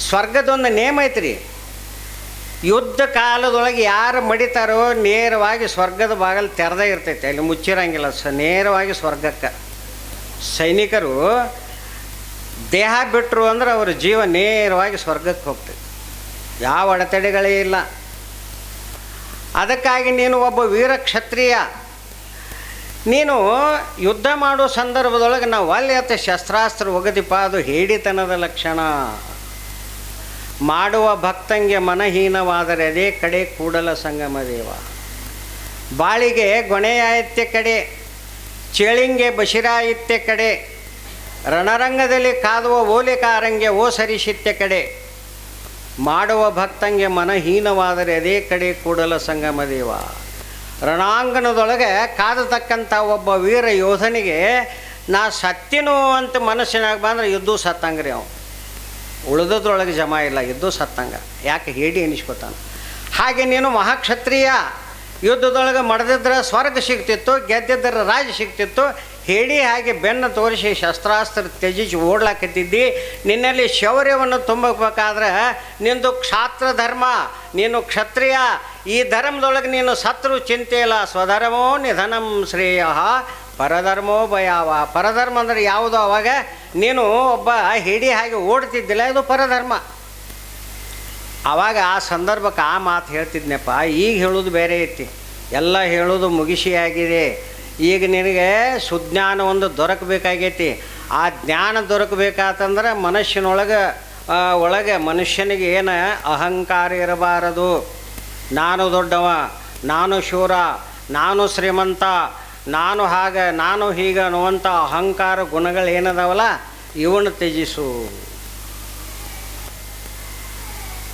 ಸ್ವರ್ಗದೊಂದು ನೇಮ ಐತ್ರಿ. ಯುದ್ಧ ಕಾಲದೊಳಗೆ ಯಾರು ಮಡಿತಾರೋ ನೇರವಾಗಿ ಸ್ವರ್ಗದ ಬಾಗಲು ತೆರೆದೇ ಇರ್ತೈತೆ. ಅಲ್ಲಿ ಮುಚ್ಚಿರಂಗಿಲ್ಲ. ಸ ನೇರವಾಗಿ ಸ್ವರ್ಗಕ್ಕೆ. ಸೈನಿಕರು ದೇಹ ಬಿಟ್ಟರು ಅಂದ್ರೆ ಅವರ ಜೀವ ನೇರವಾಗಿ ಸ್ವರ್ಗಕ್ಕೆ ಹೋಗ್ತೈತೆ. ಯಾವ ಅಡೆತಡೆಗಳೇ ಇಲ್ಲ. ಅದಕ್ಕಾಗಿ ನೀನು ಒಬ್ಬ ವೀರ ಕ್ಷತ್ರಿಯ. ನೀನು ಯುದ್ಧ ಮಾಡೋ ಸಂದರ್ಭದೊಳಗೆ ನಾವು ಅಲ್ಲಿ ಅತ್ತ ಶಸ್ತ್ರಾಸ್ತ್ರ ಒಗದಿಪ್ಪ ಅದು ಹೇಡಿತನದ ಲಕ್ಷಣ. ಮಾಡುವ ಭಕ್ತಂಗೆ ಮನಹೀನವಾದರೆ ಅದೇ ಕಡೆ ಕೂಡಲ ಸಂಗಮ ದೇವ. ಬಾಳಿಗೆ ಗೊಣೆಯಾಯಿತ್ಯ ಕಡೆ, ಚೇಳಿಂಗೆ ಬಶಿರಾಯಿತ್ಯ ಕಡೆ, ರಣರಂಗದಲ್ಲಿ ಕಾದುವ ಓಲಿಕಾರಂಗೆ ಓ ಸರಿಸಿತ್ಯ ಕಡೆ, ಮಾಡುವ ಭಕ್ತಂಗೆ ಮನಹೀನವಾದರೆ ಅದೇ ಕಡೆ ಕೂಡಲ ಸಂಗಮ ದೇವ. ರಣಾಂಗಣದೊಳಗೆ ಕಾದತಕ್ಕಂಥ ಒಬ್ಬ ವೀರ ಯೋಧನಿಗೆ, ನಾ ಸತ್ತಿನೋ ಅಂತ ಮನಸ್ಸಿನಾಗ ಬಂದ್ರೆ ಯುದ್ಧ ಸತ್ತಂಗ್ರಿ ಅವ ಉಳಿದದ್ರೊಳಗೆ ಜಮ ಇಲ್ಲ ಇದ್ದು ಸತ್ತಂಗ. ಯಾಕೆ ಹೇಳಿ ಎನಿಸ್ಕೊತಾನೆ. ಹಾಗೆ ನೀನು ಮಹಾಕ್ಷತ್ರಿಯ ಯುದ್ಧದೊಳಗೆ ಮಡದಿದ್ರೆ ಸ್ವರ್ಗ ಸಿಗ್ತಿತ್ತು, ಗೆದ್ದಿದ್ರೆ ರಾಜ ಸಿಗ್ತಿತ್ತು. ಹೇಳಿ ಹಾಗೆ ಬೆನ್ನು ತೋರಿಸಿ ಶಸ್ತ್ರಾಸ್ತ್ರ ತ್ಯಜಿಸಿ ಓಡ್ಲಾಕತ್ತಿದ್ದಿ. ನಿನ್ನಲ್ಲಿ ಶೌರ್ಯವನ್ನು ತುಂಬಬೇಕಾದ್ರೆ ನಿಂದು ಕ್ಷಾತ್ರ ಧರ್ಮ, ನೀನು ಕ್ಷತ್ರಿಯ. ಈ ಧರ್ಮದೊಳಗೆ ನೀನು ಸತ್ರು ಚಿಂತೆ ಇಲ್ಲ ಸ್ವಧರ್ಮೋ ನಿಧನಂ ಶ್ರೇಯ. ಪರಧರ್ಮೋ ಭಯಾವ. ಪರಧರ್ಮ ಅಂದರೆ ಯಾವುದು ಅವಾಗ? ನೀನು ಒಬ್ಬ ಹಿಡಿ ಹಾಗೆ ಓಡ್ತಿದ್ದಿಲ್ಲ, ಇದು ಪರಧರ್ಮ. ಆವಾಗ ಆ ಸಂದರ್ಭಕ್ಕೆ ಆ ಮಾತು ಹೇಳ್ತಿದ್ನಪ್ಪ, ಈಗ ಹೇಳೋದು ಬೇರೆ ಐತಿ. ಎಲ್ಲ ಹೇಳೋದು ಮುಗಿಸಿ ಆಗಿದೆ. ಈಗ ನಿನಗೆ ಸುಜ್ಞಾನ ಒಂದು ದೊರಕಬೇಕಾಗೈತಿ. ಆ ಜ್ಞಾನ ದೊರಕಬೇಕಾತಂದ್ರೆ ಮನುಷ್ಯನೊಳಗೆ ಒಳಗೆ ಮನುಷ್ಯನಿಗೆ ಏನು ಅಹಂಕಾರ ಇರಬಾರದು. ನಾನು ದೊಡ್ಡವ, ನಾನು ಶೂರ, ನಾನು ಶ್ರೀಮಂತ ನಾನು ಹಾಗೆ, ನಾನು ಹೀಗೆ ಅನ್ನುವಂಥ ಅಹಂಕಾರ ಗುಣಗಳು ಏನದಾವಲ್ಲ? ಇವನು ತ್ಯಜಿಸು.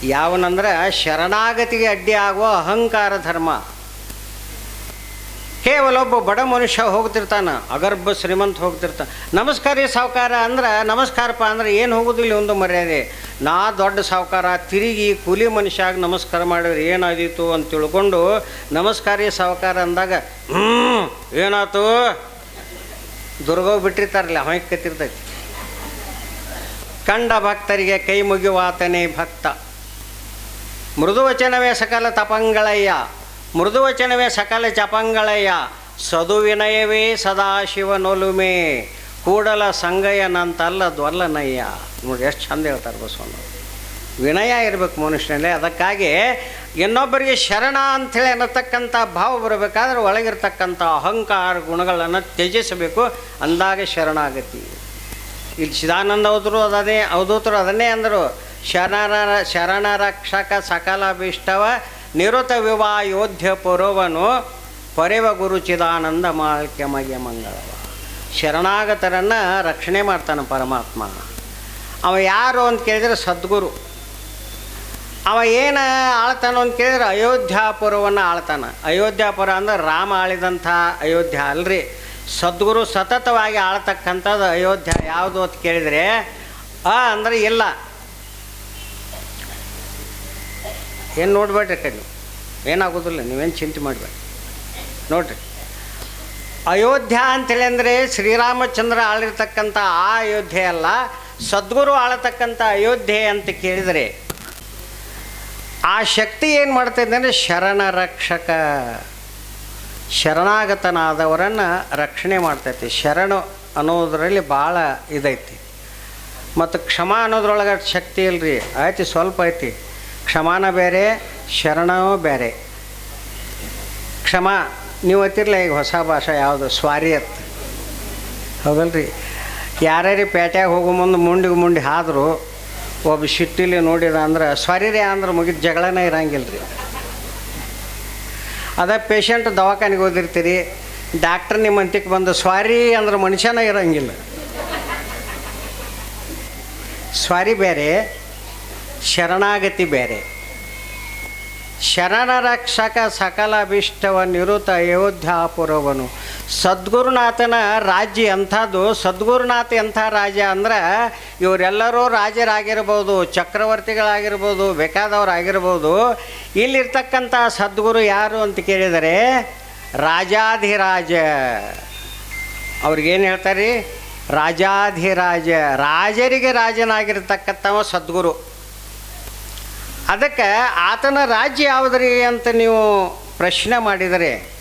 ಯಾವನಂದ್ರೆ ಶರಣಾಗತಿಗೆ ಅಡ್ಡಿ ಆಗುವ ಅಹಂಕಾರ ಧರ್ಮ. ಕೇವಲ ಒಬ್ಬ ಬಡ ಮನುಷ್ಯ ಹೋಗ್ತಿರ್ತಾನೆ, ಅಗರ್ಭ ಶ್ರೀಮಂತ ಹೋಗ್ತಿರ್ತಾನೆ. ನಮಸ್ಕಾರ ಸಾವುಕಾರ ಅಂದ್ರೆ, ನಮಸ್ಕಾರಪ್ಪ ಅಂದ್ರೆ ಏನು ಹೋಗೋದಿಲ್ಲ ಒಂದು ಮರ್ಯಾದೆ. ನಾ ದೊಡ್ಡ ಸಾವುಕಾರ, ತಿರುಗಿ ಕೂಲಿ ಮನುಷ್ಯಾಗ ನಮಸ್ಕಾರ ಮಾಡಿದ್ರೆ ಏನಾದೀತು ಅಂತ ತಿಳ್ಕೊಂಡು ನಮಸ್ಕಾರ ಸಾವುಕಾರ ಅಂದಾಗ ಹ್ಞೂ ಏನಾಯ್ತು ದುರ್ಗವ್ ಬಿಟ್ಟಿರ್ತಾರಲ್ಲ ಹೊಯ್ಕ್ ಕತ್ತಿರ್ತೈತಿ? ಕಂಡ ಭಕ್ತರಿಗೆ ಕೈ ಮುಗಿಯುವಾತನೇ ಭಕ್ತ. ಮೃದುವಚನವೇ ಸಕಲ ತಪಂಗಳಯ್ಯ. ಮೃದುವಚನವೇ ಸಕಲ ಚಪಂಗಳಯ್ಯ ಸದುವಿನಯವೇ ಸದಾಶಿವನೊಲುಮೆ ಕೂಡಲ ಸಂಗಯ್ಯನಂತಲ್ಲ ದ್ವಲ್ಲನಯ್ಯ. ನೋಡಿ ಎಷ್ಟು ಚಂದ ಹೇಳ್ತಾರೆ ಬಸವಣ್ಣ. ವಿನಯ ಇರಬೇಕು ಮನುಷ್ಯನಲ್ಲಿ, ಅದಕ್ಕಾಗಿ ಇನ್ನೊಬ್ಬರಿಗೆ ಶರಣ ಅಂಥೇಳಿ ಅನ್ನತಕ್ಕಂಥ ಭಾವ ಬರಬೇಕಾದ್ರೆ ಒಳಗಿರ್ತಕ್ಕಂಥ ಅಹಂಕಾರ ಗುಣಗಳನ್ನು ತ್ಯಜಿಸಬೇಕು, ಅಂದಾಗ ಶರಣಾಗತಿ ಇಲ್ಲಿ ಚಿದಾನಂದ ಹೋದ್ರು ಅದನ್ನೇ ಅವಧೂತರು ಅದನ್ನೇ ಅಂದರು, ಶರಣರ, ಶರಣರಕ್ಷಕ ಸಕಲ ಅಭಿಷ್ಟವ ನಿರುತ ವಿವಾ ಯೋಧ್ಯ ಪುರವನು ಪರೇವ ಗುರು ಚಿದಾನಂದ ಮಾಲ್ಕ್ಯ ಮಗೆ ಮಂಗಳವ. ಶರಣಾಗತರನ್ನು ರಕ್ಷಣೆ ಮಾಡ್ತಾನೆ ಪರಮಾತ್ಮ. ಅವ ಯಾರು ಅಂತ ಕೇಳಿದರೆ ಸದ್ಗುರು. ಅವ ಏನು ಆಳ್ತಾನ ಅಂತ ಕೇಳಿದ್ರೆ ಅಯೋಧ್ಯಾಪುರವನ್ನು ಆಳ್ತಾನೆ. ಅಯೋಧ್ಯಾಪುರ ಅಂದ್ರೆ ರಾಮ ಆಳಿದಂಥ ಅಯೋಧ್ಯ ಅಲ್ರಿ. ಸದ್ಗುರು ಸತತವಾಗಿ ಆಳ್ತಕ್ಕಂಥದ್ದು ಅಯೋಧ್ಯ ಯಾವುದು ಅಂತ ಕೇಳಿದರೆ ಅ ಅಂದರೆ ಇಲ್ಲ. ಏನು ನೋಡ್ಬೇಡ್ರಿ ಕಡೆ ನೀವು ಏನಾಗೋದಿಲ್ಲ, ನೀವೇನು ಚಿಂತೆ ಮಾಡಬೇಡಿ ನೋಡ್ರಿ. ಅಯೋಧ್ಯ ಅಂತೇಳಿ ಅಂದರೆ ಶ್ರೀರಾಮಚಂದ್ರ ಆಳಿರ್ತಕ್ಕಂಥ ಆ ಅಯೋಧ್ಯೆ ಅಲ್ಲ, ಸದ್ಗುರು ಆಳತಕ್ಕಂಥ ಅಯೋಧ್ಯೆ ಅಂತ ಕೇಳಿದರೆ ಆ ಶಕ್ತಿ ಏನು ಮಾಡ್ತೈತೆ ಅಂದರೆ ಶರಣ ರಕ್ಷಕ. ಶರಣಾಗತನಾದವರನ್ನು ರಕ್ಷಣೆ ಮಾಡ್ತೈತಿ. ಶರಣು ಅನ್ನೋದರಲ್ಲಿ ಭಾಳ ಇದೈತಿ. ಮತ್ತು ಕ್ಷಮ ಅನ್ನೋದ್ರೊಳಗೆ ಶಕ್ತಿ ಇಲ್ರಿ. ಆಯ್ತು, ಸ್ವಲ್ಪ ಐತಿ. ಕ್ಷಮಾನ ಬೇರೆ, ಶರಣವೂ ಬೇರೆ. ಕ್ಷಮ, ನೀವು ಗೊತ್ತಿರಲ್ಲ ಈಗ ಹೊಸ ಭಾಷೆ, ಯಾವುದು? ಸ್ವಾರಿ ಅತ್ ಹೌದಲ್ರಿ? ಯಾರ್ಯಾರು ಪೇಟ್ಯಾಗ ಹೋಗೋ ಮುಂದೆ ಮುಂಡಿಗೆ ಮುಂಡಿ ಆದರೂ ಒಬ್ಬ ಶಿಟ್ಟಿಲಿ ನೋಡಿದ ಅಂದ್ರೆ ಸ್ವಾರಿ ಅಂದ್ರೆ ಮುಗಿದ ಜಗಳನೇ ಇರಂಗಿಲ್ಲ ರೀ ಅದೇ ಪೇಷಂಟ್ ದವಾಖಾನೆಗೆ ಓದಿರ್ತೀರಿ ಡಾಕ್ಟ್ರ್ ನಿಮ್ಮ ಅಂತಿಗೆ ಬಂದು ಸ್ವಾರಿ ಅಂದ್ರೆ ಮನುಷ್ಯನೇ ಇರಂಗಿಲ್ಲ. ಸ್ವಾರಿ ಬೇರೆ ಶರಣಾಗತಿ ಬೇರೆ. ಶರಣ ರಕ್ಷಕ ಸಕಲ ಅಭಿಷ್ಟವ ನಿರುತ ಅಯೋಧ್ಯಾಪುರವನು ಸದ್ಗುರುನಾಥನ ರಾಜ್ಯ ಎಂಥದ್ದು? ಸದ್ಗುರುನಾಥ ಎಂಥ ರಾಜ ಅಂದ್ರೆ ಇವರೆಲ್ಲರೂ ರಾಜರಾಗಿರ್ಬೋದು, ಚಕ್ರವರ್ತಿಗಳಾಗಿರ್ಬೋದು, ಬೇಕಾದವರಾಗಿರ್ಬೋದು. ಇಲ್ಲಿರ್ತಕ್ಕಂಥ ಸದ್ಗುರು ಯಾರು ಅಂತ ಕೇಳಿದರೆ ರಾಜಾಧಿರಾಜ. ಅವ್ರಿಗೇನು ಹೇಳ್ತಾರೆ? ರಾಜಾಧಿರಾಜ. ರಾಜರಿಗೆ ರಾಜನಾಗಿರ್ತಕ್ಕಂಥವ ಸದ್ಗುರು. ಅದಕ್ಕೆ ಆತನ ರಾಜ್ಯ ಯಾವುದ್ರಿ ಅಂತ ನೀವು ಪ್ರಶ್ನೆ ಮಾಡಿದರೆ,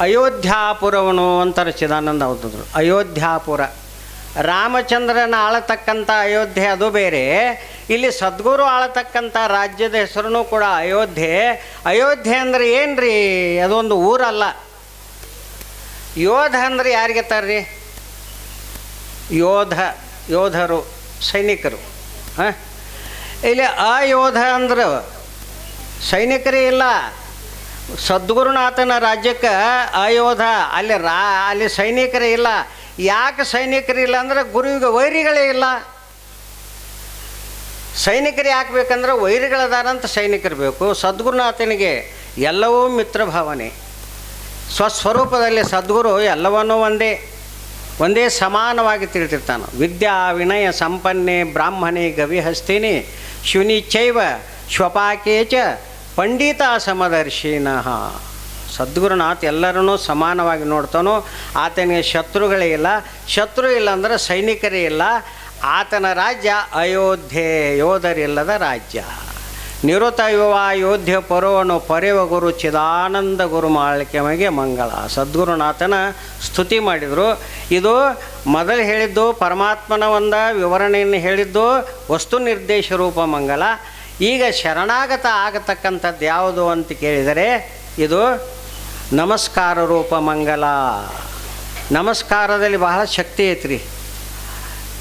ಅಯೋಧ್ಯಾಪುರವನು ಅಂತ ಚಿದಾನಂದ ಹೌದಿದ್ರು. ಅಯೋಧ್ಯಾಪುರ. ರಾಮಚಂದ್ರನ ಆಳತಕ್ಕಂಥ ಅಯೋಧ್ಯೆ ಅದು ಬೇರೆ, ಇಲ್ಲಿ ಸದ್ಗುರು ಆಳತಕ್ಕಂಥ ರಾಜ್ಯದ ಹೆಸರು ಕೂಡ ಅಯೋಧ್ಯೆ. ಅಯೋಧ್ಯೆ ಅಂದರೆ ಏನು ರೀ ಅದೊಂದು ಊರಲ್ಲ. ಯೋಧ ಅಂದರೆ ಯಾರಿಗೆ ತರ್ರಿ? ಯೋಧ, ಯೋಧರು, ಸೈನಿಕರು. ಹಾಂ? ಇಲ್ಲಿ ಅಯೋಧ ಅಂದ್ರೆ. ಸೈನಿಕರೇ ಇಲ್ಲ. ಸದ್ಗುರುನಾಥನ ರಾಜ್ಯಕ್ಕೆ ಅಯೋಧ, ಅಲ್ಲಿ ರಾ, ಅಲ್ಲಿ ಸೈನಿಕರೇ ಇಲ್ಲ. ಯಾಕೆ ಸೈನಿಕರಿಲ್ಲ ಅಂದ್ರೆ ಗುರುವಿಗೆ ವೈರಿಗಳೇ ಇಲ್ಲ. ಸೈನಿಕರು ಯಾಕೆ ಬೇಕಂದ್ರೆ ವೈರಿಗಳದಾರಂತ ಸೈನಿಕರು ಬೇಕು. ಸದ್ಗುರುನಾಥನಿಗೆ ಎಲ್ಲವೂ ಮಿತ್ರ ಭಾವನೆ. ಸ್ವಸ್ವರೂಪದಲ್ಲಿ ಸದ್ಗುರು ಎಲ್ಲವನ್ನೂ ಒಂದೇ ಒಂದೇ ಸಮಾನವಾಗಿ ತಿಳಿತಿರ್ತಾನೆ ವಿದ್ಯಾ ವಿನಯ ಸಂಪನ್ನೆ ಬ್ರಾಹ್ಮಣಿ ಗವಿಹಸ್ತಿನಿ ಶುನಿ ಚೈವ ಶ್ವಪಾಕೆ ಚ ಪಂಡಿತ ಸಮದರ್ಶಿನಃ. ಸದ್ಗುರುನಾಥ್ ಎಲ್ಲರನ್ನೂ ಸಮಾನವಾಗಿ ನೋಡ್ತಾನೋ, ಆತನಿಗೆ ಶತ್ರುಗಳೇ ಇಲ್ಲ. ಶತ್ರು ಇಲ್ಲ ಅಂದರೆ ಸೈನಿಕರೇ ಇಲ್ಲ. ಆತನ ರಾಜ್ಯ ಅಯೋಧ್ಯೆ, ಯೋಧರಿಲ್ಲದ ರಾಜ್ಯ. ನಿರುತ ಯುವ ಯೋಧ್ಯ ಪರೋನು ಪರೆವ ಗುರು ಚಿದಾನಂದ ಗುರು ಮಾಳಿಕೆಮಗೆ ಮಂಗಳ. ಸದ್ಗುರುನಾಥನ ಸ್ತುತಿ ಮಾಡಿದರು. ಇದು ಮೊದಲು ಹೇಳಿದ್ದು ಪರಮಾತ್ಮನ ಒಂದು, ವಿವರಣೆಯನ್ನು ಹೇಳಿದ್ದು ವಸ್ತು ನಿರ್ದೇಶ ರೂಪ ಮಂಗಲ ಈಗ ಶರಣಾಗತ ಆಗತಕ್ಕಂಥದ್ದು ಯಾವುದು ಅಂತ ಕೇಳಿದರೆ ಇದು ನಮಸ್ಕಾರ ರೂಪ ಮಂಗಲ ನಮಸ್ಕಾರದಲ್ಲಿ ಬಹಳ ಶಕ್ತಿ ಐತ್ರಿ.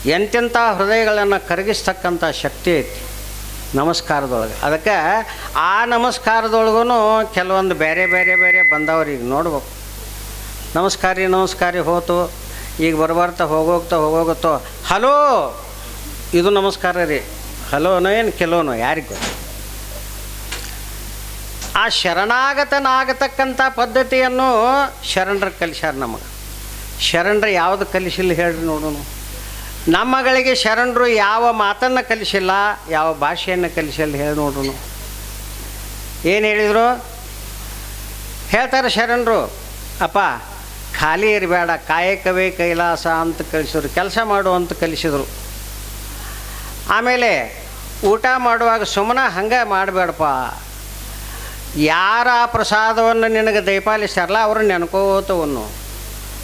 ಎಂತೆಂಥ ಹೃದಯಗಳನ್ನು ಕರಗಿಸ್ತಕ್ಕಂಥ ಶಕ್ತಿ ಐತಿ ನಮಸ್ಕಾರದೊಳಗೆ. ಅದಕ್ಕೆ ಆ ನಮಸ್ಕಾರದೊಳಗೂ ಕೆಲವೊಂದು ಬೇರೆ ಬೇರೆ ಬೇರೆ ಬಂದವ್ರು ಈಗ ನೋಡ್ಬೇಕು. ನಮಸ್ಕಾರ ನಮಸ್ಕಾರ ಹೋತು. ಈಗ ಬರ್ಬರ್ತಾ, ಹೋಗೋಗ್ತಾ, ಹೋಗೋಗುತ್ತೋ. ಹಲೋ, ಇದು ನಮಸ್ಕಾರ ರೀ. ಹಲೋನೋ ಏನು ಕೆಲೋನೋ ಯಾರಿಗೆ ಆ ಶರಣಾಗತನಾಗತಕ್ಕಂಥ ಪದ್ಧತಿಯನ್ನು ಶರಣರ ಕಲಿಸ್ಯಾರ ನಮಗೆ. ಶರಣರ ಯಾವುದು ಕಲಿಸಿಲ್ಲ ಹೇಳ್ರಿ ನೋಡೋಣ ನಮ್ಮಗಳಿಗೆ ಶರಣರು ಯಾವ ಮಾತನ್ನು ಕಲಿಸಿಲ್ಲ, ಯಾವ ಭಾಷೆಯನ್ನು ಕಲಿಸಿಲ್ಲ ಹೇಳಿ ನೋಡ್ರು ಏನು ಹೇಳಿದರು? ಹೇಳ್ತಾರೆ ಶರಣರು, ಅಪ್ಪ, ಖಾಲಿ ಇರಬೇಡ, ಕಾಯಕವೇ ಕೈಲಾಸ ಅಂತ ಕಲಿಸಿದ್ರು, ಕೆಲಸ ಮಾಡು ಅಂತ ಕಲಿಸಿದರು. ಆಮೇಲೆ ಊಟ ಮಾಡುವಾಗ ಸುಮ್ಮನೆ ಹಂಗೆ ಮಾಡಬೇಡಪ್ಪ. ಯಾರ ಪ್ರಸಾದವನ್ನು ನಿನಗೆ ದಯಪಾಲಿಸ್ತಾರಲ್ಲ ಅವರು ನೆನ್ಕೋತವನ್ನು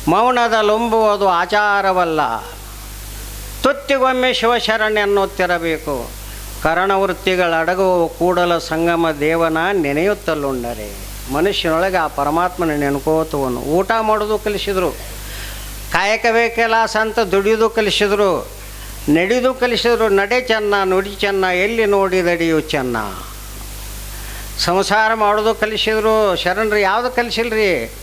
ಮೌನದ ಲೊಂಬುವುದು ಆಚಾರವಲ್ಲ. ತುತ್ತಿಗೊಮ್ಮೆ ಕರಣವೃತ್ತಿಗಳ ಕರಣವೃತ್ತಿಗಳಡಗುವ ಕೂಡಲ ಸಂಗಮ ದೇವನ ನೆನೆಯುತ್ತಲುಂಡರೆ. ಮನುಷ್ಯನೊಳಗೆ ಆ ಪರಮಾತ್ಮನ ನೆನ್ಕೋತವನು. ಊಟ ಮಾಡೋದು ಕಲಿಸಿದರು. ಕಾಯಕವೇ ಕೆಲಸ ಅಂತ ದುಡಿಯೋದು ಕಲಿಸಿದರು. ನಡೆದು ಕಲಿಸಿದ್ರು. ನಡೆ ಚೆನ್ನ, ನುಡಿ ಚೆನ್ನ, ಎಲ್ಲಿ ನೋಡಿದಡಿಯು ಚೆನ್ನ. ಸಂಸಾರ ಮಾಡೋದು ಕಲಿಸಿದ್ರು. ಶರಣರು ಯಾವುದು ಕಲಿಸಿಲ್ರಿ?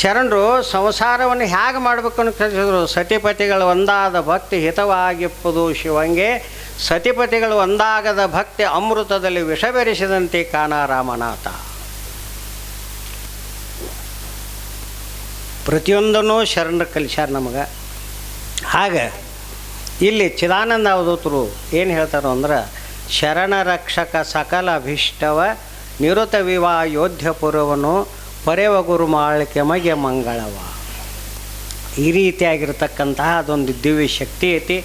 ಶರಣರು ಸಂಸಾರವನ್ನು ಹೇಗೆ ಮಾಡಬೇಕು ಅಂತ ಕಲಿಸಿದ್ರು? ಸತಿಪತಿಗಳು ಒಂದಾದ ಭಕ್ತಿ ಹಿತವಾಗಿಪ್ಪದು ಶಿವಂಗೆ. ಸತಿಪತಿಗಳು ಒಂದಾಗದ ಭಕ್ತಿ ಅಮೃತದಲ್ಲಿ ವಿಷ ಬೆರೆಸಿದಂತೆ ಕಾನ ರಾಮನಾಥ ಪ್ರತಿಯೊಂದನ್ನು ಶರಣರು ಕಲಿಸ್ಯಾರ ನಮಗೆ. ಹಾಗೆ ಇಲ್ಲಿ ಚಿದಾನಂದ ಅವಧೂತರು ಏನು ಹೇಳ್ತಾರೋ ಅಂದ್ರೆ ಶರಣ ರಕ್ಷಕ ಸಕಲ ಅಭಿಷ್ಟವ, ನಿರುತ ವಿವಾ ಯೋಧ್ಯ ಪುರವನು ಪರೆವ ಗುರು ಮಾಳಿಕೆ ಮಗೆ ಮಂಗಳವ. ಈ ರೀತಿಯಾಗಿರ್ತಕ್ಕಂತಹ ಅದೊಂದು ದಿವ್ಯ ಶಕ್ತಿ ಐತಿ.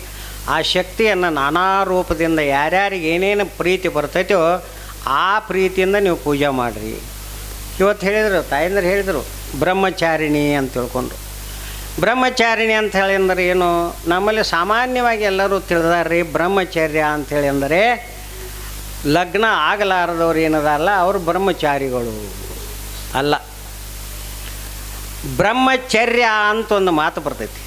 ಆ ಶಕ್ತಿಯನ್ನು ನಾನಾ ರೂಪದಿಂದ ಯಾರ್ಯಾರಿಗೆ ಏನೇನು ಪ್ರೀತಿ ಬರ್ತೈತೋ ಆ ಪ್ರೀತಿಯಿಂದ ನೀವು ಪೂಜೆ ಮಾಡಿರಿ. ಇವತ್ತು ಹೇಳಿದರು, ತಾಯಂದ್ರೆ ಹೇಳಿದರು, ಬ್ರಹ್ಮಚಾರಿಣಿ ಅಂತ ತಿಳ್ಕೊಂಡ್ರು. ಬ್ರಹ್ಮಚಾರಿಣಿ ಅಂತ ಹೇಳಿ ಅಂದರೆ ಏನು? ನಮ್ಮಲ್ಲಿ ಸಾಮಾನ್ಯವಾಗಿ ಎಲ್ಲರೂ ತಿಳಿದಾರ್ರಿ, ಬ್ರಹ್ಮಚಾರ್ಯ ಅಂಥೇಳಿ ಅಂದರೆ ಲಗ್ನ ಆಗಲಾರದವ್ರು ಏನದಲ್ಲ ಅವರು ಬ್ರಹ್ಮಚಾರಿಗಳು. ಅಲ್ಲ. ಬ್ರಹ್ಮಚರ್ಯ ಅಂತ ಒಂದು ಮಾತು ಬರ್ತೈತಿ.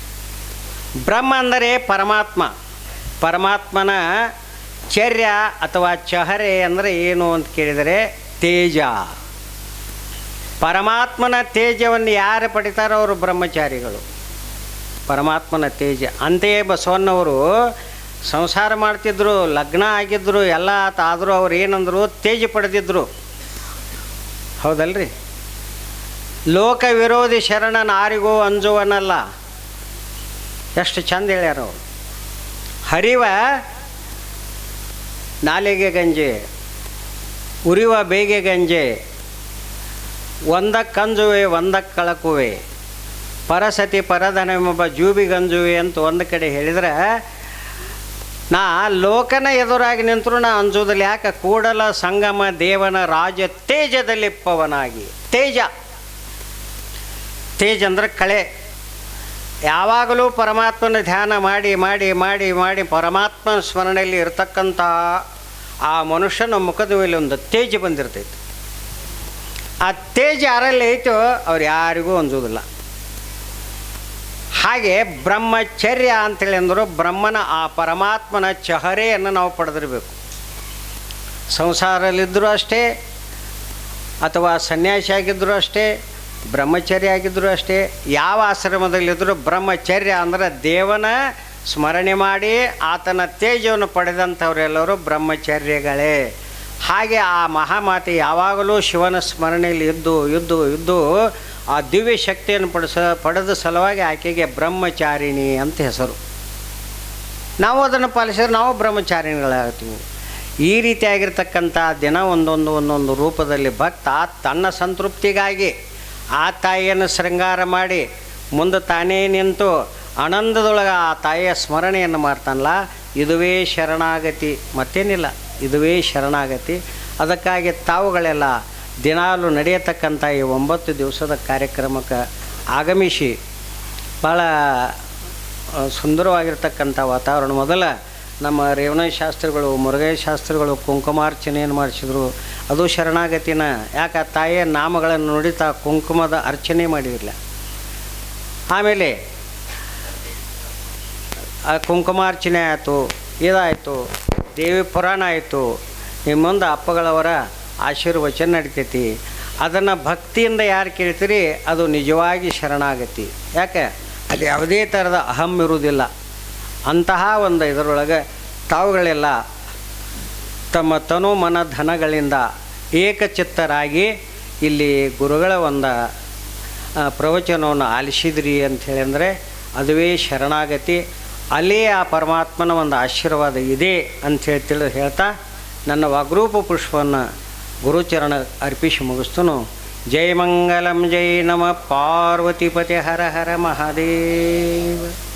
ಬ್ರಹ್ಮ ಅಂದರೆ ಪರಮಾತ್ಮ. ಪರಮಾತ್ಮನ ಚರ್ಯ ಅಥವಾ ಚಹರೆ ಅಂದರೆ ಏನು ಅಂತ ಕೇಳಿದರೆ ತೇಜ. ಪರಮಾತ್ಮನ ತೇಜವನ್ನು ಯಾರು ಪಡಿತಾರೋ ಅವರು ಬ್ರಹ್ಮಚಾರಿಗಳು. ಪರಮಾತ್ಮನ ತೇಜ. ಅಂತೆಯೇ ಬಸವಣ್ಣವರು ಸಂಸಾರ ಮಾಡ್ತಿದ್ರು, ಲಗ್ನ ಆಗಿದ್ದರು ಎಲ್ಲ ಆದರೂ ಅವ್ರು ಏನಂದರು ತೇಜ ಪಡೆದಿದ್ದರು ಹೌದಲ್ರಿ? ಲೋಕ ವಿರೋಧಿ ಶರಣನ ಆರಿಗೂ ಅಂಜುವನಲ್ಲ. ಎಷ್ಟು ಚಂದ ಹೇಳ್ಯಾರ ಹರಿವ ನಾಲಿಗೆ ಗಂಜೆ, ಉರಿವ ಬೇಗೆ ಗಂಜೆ ಒಂದಕ್ಕಂಜುವೆ ಒಂದಕ್ಕೆ ಕಳಕುವೆ, ಪರಸತಿ ಎಂಬ ಜೂಬಿ ಗಂಜುವೆ ಅಂತ ಒಂದು ಕಡೆ ಹೇಳಿದ್ರೆ, ನಾ ಲೋಕನ ಎದುರಾಗಿ ನಿಂತರೂ ನಾ ಅಂಜೋದಿಲ್ಲ ಯಾಕೆ ಕೂಡಲ ಸಂಗಮ ದೇವನ ರಾಜ ತೇಜದಲ್ಲಿಪ್ಪವನಾಗಿ ತೇಜ. ತೇಜ್ ಅಂದರೆ ಕಳೆ. ಯಾವಾಗಲೂ ಪರಮಾತ್ಮನ ಧ್ಯಾನ ಮಾಡಿ ಮಾಡಿ ಮಾಡಿ ಮಾಡಿ ಪರಮಾತ್ಮನ ಸ್ಮರಣೆಯಲ್ಲಿ ಇರತಕ್ಕಂಥ ಆ ಮನುಷ್ಯನ ಮುಖದ ಮೇಲೆ ಒಂದು ತೇಜ್ ಬಂದಿರ್ತೈತಿ. ಆ ತೇಜ ಯಾರಲ್ಲಿ ಐತೋ ಅವ್ರು ಯಾರಿಗೂ ಅಂಜೋದಿಲ್ಲ. ಹಾಗೆ ಬ್ರಹ್ಮಚರ್ಯ ಅಂತೇಳಿ ಅಂದರು ಬ್ರಹ್ಮನ ಆ ಪರಮಾತ್ಮನ ಚಹರೆಯನ್ನು ನಾವು ಪಡೆದಿರಬೇಕು. ಸಂಸಾರದಲ್ಲಿದ್ದರೂ ಅಷ್ಟೇ ಅಥವಾ ಸನ್ಯಾಸಿಯಾಗಿದ್ದರೂ ಅಷ್ಟೇ ಬ್ರಹ್ಮಚರ್ಯ ಆಗಿದ್ದರೂ ಅಷ್ಟೇ, ಯಾವ ಆಶ್ರಮದಲ್ಲಿದ್ದರೂ ಬ್ರಹ್ಮಚರ್ಯ ಅಂದರೆ ದೇವನ ಸ್ಮರಣೆ ಮಾಡಿ ಆತನ ತೇಜವನ್ನು ಪಡೆದಂಥವರೆಲ್ಲರೂ ಬ್ರಹ್ಮಚರ್ಯಗಳೇ. ಹಾಗೆ ಆ ಮಹಾಮಾತೆ ಯಾವಾಗಲೂ ಶಿವನ ಸ್ಮರಣೆಯಲ್ಲಿ ಇದ್ದು ಇದ್ದು ಇದ್ದು ಆ ದಿವ್ಯ ಶಕ್ತಿಯನ್ನು ಪಡಿಸ, ಪಡೆದ ಸಲುವಾಗಿ ಆಕೆಗೆ ಬ್ರಹ್ಮಚಾರಿಣಿ ಅಂತ ಹೆಸರು. ನಾವು ಅದನ್ನು ಪಾಲಿಸಿದ್ರೆ ನಾವು ಬ್ರಹ್ಮಚಾರಿಣಿಗಳಾಗ್ತೀವಿ. ಈ ರೀತಿಯಾಗಿರ್ತಕ್ಕಂಥ ದಿನ ಒಂದೊಂದು ಒಂದೊಂದು ರೂಪದಲ್ಲಿ ಭಕ್ತ ತನ್ನ ಸಂತೃಪ್ತಿಗಾಗಿ ಆ ತಾಯಿಯನ್ನು ಶೃಂಗಾರ ಮಾಡಿ ಮುಂದೆ ತಾನೇ ನಿಂತು ಆನಂದದೊಳಗೆ ಆ ತಾಯಿಯ ಸ್ಮರಣೆಯನ್ನು ಮಾಡ್ತಾನಲ್ಲ, ಇದುವೇ ಶರಣಾಗತಿ, ಮತ್ತೇನಿಲ್ಲ, ಇದುವೇ ಶರಣಾಗತಿ. ಅದಕ್ಕಾಗಿ ತಾವುಗಳೆಲ್ಲ ದಿನಾಲು ನಡೆಯತಕ್ಕಂಥ ಈ ಒಂಬತ್ತು ದಿವಸದ ಕಾರ್ಯಕ್ರಮಕ್ಕೆ ಆಗಮಿಸಿ ಭಾಳ ಸುಂದರವಾಗಿರ್ತಕ್ಕಂಥ ವಾತಾವರಣ. ಮೊದಲ ನಮ್ಮ ರೇವಣ ಶಾಸ್ತ್ರಿಗಳು ಮುರುಗೈ ಶಾಸ್ತ್ರಿಗಳು ಕುಂಕುಮಾರ್ಚನೆಯನ್ನು ಮಾಡಿಸಿದ್ರು. ಅದು ಶರಣಾಗತಿನ. ಯಾಕೆ ತಾಯಿಯ ನಾಮಗಳನ್ನು ನುಡಿತಾ ಕುಂಕುಮದ ಅರ್ಚನೆ ಮಾಡಿರಲಿಲ್ಲ. ಆಮೇಲೆ ಆ ಕುಂಕುಮಾರ್ಚನೆ ಆಯಿತು, ಇದಾಯಿತು, ದೇವಿ ಪುರಾಣ ಆಯಿತು. ನಿಮ್ಮ ಮುಂದೆ ಅಪ್ಪಗಳವರ ಆಶೀರ್ವಚನ ನಡಿತೈತಿ. ಅದನ್ನು ಭಕ್ತಿಯಿಂದ ಯಾರು ಕೇಳ್ತೀರಿ? ಅದು ನಿಜವಾಗಿ ಶರಣಾಗತಿ. ಯಾಕೆ? ಅಲ್ಲಿ ಯಾವುದೇ ಥರದ ಅಹಂ ಇರುವುದಿಲ್ಲ. ಅಂತಹ ಒಂದು ಇದರೊಳಗೆ ತಾವುಗಳೆಲ್ಲ ತಮ್ಮ ತನು ಮನ ಧನಗಳಿಂದ ಏಕಚಿತ್ತರಾಗಿ ಇಲ್ಲಿ ಗುರುಗಳ ಒಂದು ಪ್ರವಚನವನ್ನು ಆಲಿಸಿದ್ರಿ ಅಂಥೇಳಿ ಅಂದರೆ ಅದುವೇ ಶರಣಾಗತಿ. ಅಲ್ಲೇ ಆ ಪರಮಾತ್ಮನ ಒಂದು ಆಶೀರ್ವಾದ ಇದೆ ಅಂಥೇಳಿ ತಿಳಿದು ಹೇಳ್ತಾ ನನ್ನ ವಾಗ್ರೂಪ ಪುಷ್ಪವನ್ನು ಗುರುಚರಣ ಅರ್ಪಿಸಿ ಮುಗಿಸ್ತನು. ಜೈ ಮಂಗಲಂ, ಜೈ ನಮ. ಪಾರ್ವತಿಪತಿ ಹರ ಹರ ಮಹಾದೇವ.